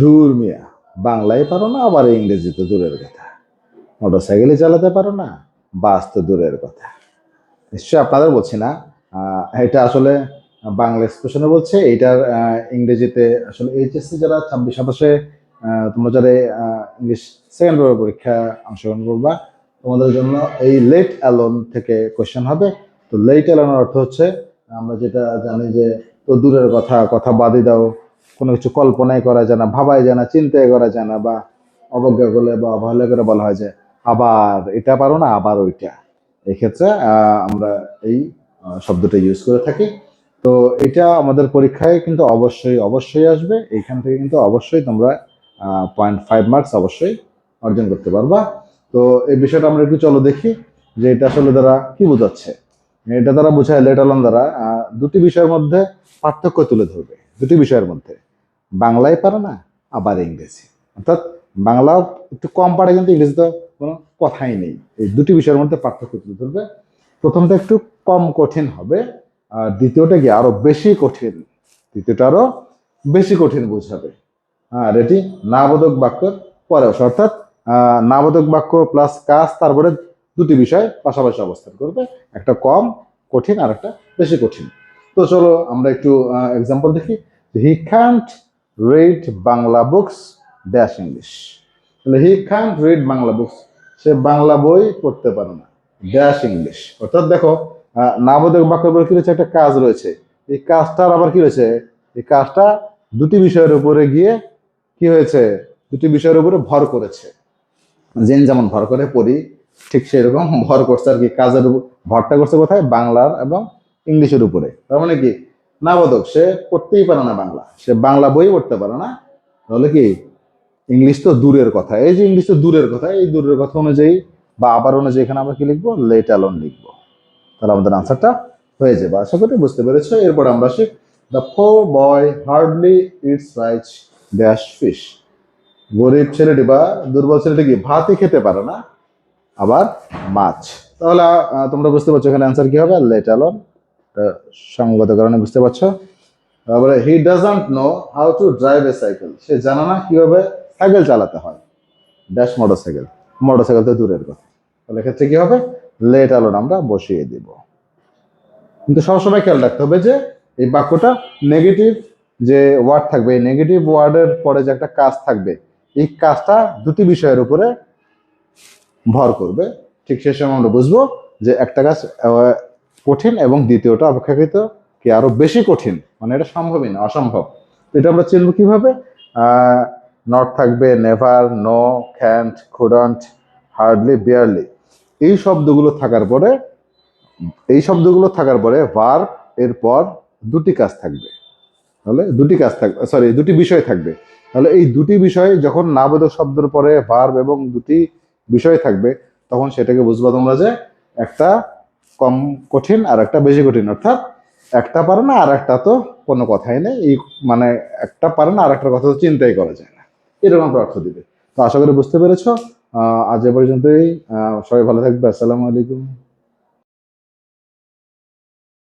ধুর মিয়া, বাংলায় পারো না, আবার ইংরেজি তো দূরের কথা। মোটর সাইকেলে চালাতে পারো না বাস তো দূরের কথা। নিশ্চয়ই আপনাদের বলছি না এটা আসলে বাংলা এক্সপ্রেশনে বলছে এইটার ইংরেজিতে আসলে এইচএসসি যারা ছাব্বিশ সাতাশে তোমরা যারা ইংলিশ সেকেন্ড পেপার পরীক্ষা অংশগ্রহণ করবা, তোমাদের জন্য এই লেট অ্যালোন থেকে কোয়েশ্চেন হবে। তো লেট অ্যালোনের অর্থ হচ্ছে, আমরা যেটা জানি যে, তো দূরের কথা কথা বাদই দাও কোনো কিছু কল্পনাই করা যায় না, ভাবাই যায় না, চিন্তাই করা যায় না বা অবজ্ঞা করলে বা অবহেলা করে বলা হয় যে আবার এটা পারো না, আবার ওইটা। এক্ষেত্রে আমরা এই শব্দটা ইউজ করে থাকি। তো এটা আমাদের পরীক্ষায় কিন্তু অবশ্যই অবশ্যই আসবে। এইখান থেকে কিন্তু অবশ্যই তোমরা পয়েন্ট ফাইভ মার্কস অবশ্যই অর্জন করতে পারবা। তো এই বিষয়টা আমরা একটু চলো দেখি যে এটা আসলে দ্বারা কি বোঝাচ্ছে। এটা দ্বারা বোঝায় লেটালন দ্বারা দুটি বিষয়ের মধ্যে পার্থক্য তুলে ধরবে। দুটি বিষয়ের মধ্যে। বাংলায় পারে না, আবার ইংরেজি। অর্থাৎ বাংলাও একটু কম পারে, কিন্তু ইংরেজি তো কোনো কথাই নেই। এই দুটি বিষয়ের মধ্যে পার্থক্য তুলে ধরবে। প্রথমটা একটু কম কঠিন হবে, আর দ্বিতীয়টা কি আরও বেশি কঠিন। দ্বিতীয়টা আরও বেশি কঠিন বোঝাবে। হ্যাঁ এটি নাবোধক বাক্যের পরে অর্থাৎ নাবোধক বাক্য প্লাস কাজ, তারপরে দুটি বিষয় পাশাপাশি অবস্থান করবে। একটা কম কঠিন আর একটা বেশি কঠিন। তো চলো আমরা একটু এক্সাম্পল দেখি। He can't read Bangla books dash English তাহলে he can't read Bangla books সে বাংলা বই পড়তে পারে না ড্যাশ ইংলিশ অর্থাৎ দেখো নাবোধক উপরে কি রয়েছে? একটা কাজ রয়েছে। এই কাজটার আবার কি রয়েছে? এই কাজটা দুটি বিষয়ের উপরে গিয়ে কি হয়েছে? দুটি বিষয়ের উপরে ভর করেছে। জেন যেমন ভর করে পড়ি, ঠিক সেরকম ভর করছে আর কি। কাজের ভরটা করছে কোথায়? বাংলার এবং ইংলিশের উপরে। তার মানে কি? নাবোধক সে পড়তেই পারে না বাংলা। সে বাংলা বই পড়তে পারে না। তাহলে কি? ইংলিশ তো দূরের কথা। এই যে ইংলিশ তো দূরের কথা, এই দূরের কথা অনুযায়ী বা আবার অনুযায়ী এখানে আমরা কি লিখব? লেট অ্যালোন লিখব। তাহলে আমাদের আনসারটা হয়ে যাবে। আশা করি বুঝতে পেরেছ। এরপর আমরা আসি। The poor boy hardly eats rice dash fish গরিব ছেলেটি বা দুর্বল ছেলেটি কি ভাতই খেতে পারে না? আবার মাছ। তাহলে তোমরা বুঝতে পারছ এখানে অ্যান্সার কি হবে? লেট অ্যালোন সঙ্গত কারণে বুঝতে পারছ? তারপরে he doesn't know how to drive a cycle সে জানে না কীভাবে সাইকেল চালাতে হয়। ড্যাশ মোটর সাইকেল তো দূরের কথা। তাহলে এক্ষেত্রে কি হবে? লেট অ্যালোন আমরা বসিয়ে দিব। কিন্তু সবসময় খেয়াল রাখতে হবে যে এই বাক্যটা নেগেটিভ যে ওয়ার্ড থাকবে, এই নেগেটিভ ওয়ার্ডের পরে যে একটা কাজ থাকবে, এই কাজটা দুটি বিষয়ের উপরে ভর করবে। ঠিক সে সময় আমরা বুঝব যে একটা কাজ কঠিন এবং দ্বিতীয়টা অপেক্ষাকৃত কি আরও বেশি কঠিন? মানে এটা সম্ভবই না, অসম্ভব। এটা আমরা চিনব কীভাবে? নট থাকবে never no can't couldn't hardly barely এই শব্দগুলো থাকার পরে, এই শব্দগুলো থাকার পরে ভার্ব এরপর দুটি কাজ থাকবে। তাহলে দুটি কাজ থাকবে সরি দুটি বিষয় থাকবে। তাহলে এই দুটি বিষয় যখন নাবোধক শব্দের পরে ভার্ব এবং দুটি বিষয় থাকবে, তখন সেটাকে বুঝবা তোমরা যে একটা কম কঠিন আর একটা বেশি কঠিন, অর্থাৎ একটা পারে না আর একটা তো কোনো কথাই নেই। এই মানে একটা পারে না আর একটার কথা তো চিন্তাই করা যায় না। এরকম একটা অর্থ দিবে। তো আশা করি বুঝতে পেরেছ। আজ এ পর্যন্তই। সবাই ভালো থাকবে। আসসালামু আলাইকুম।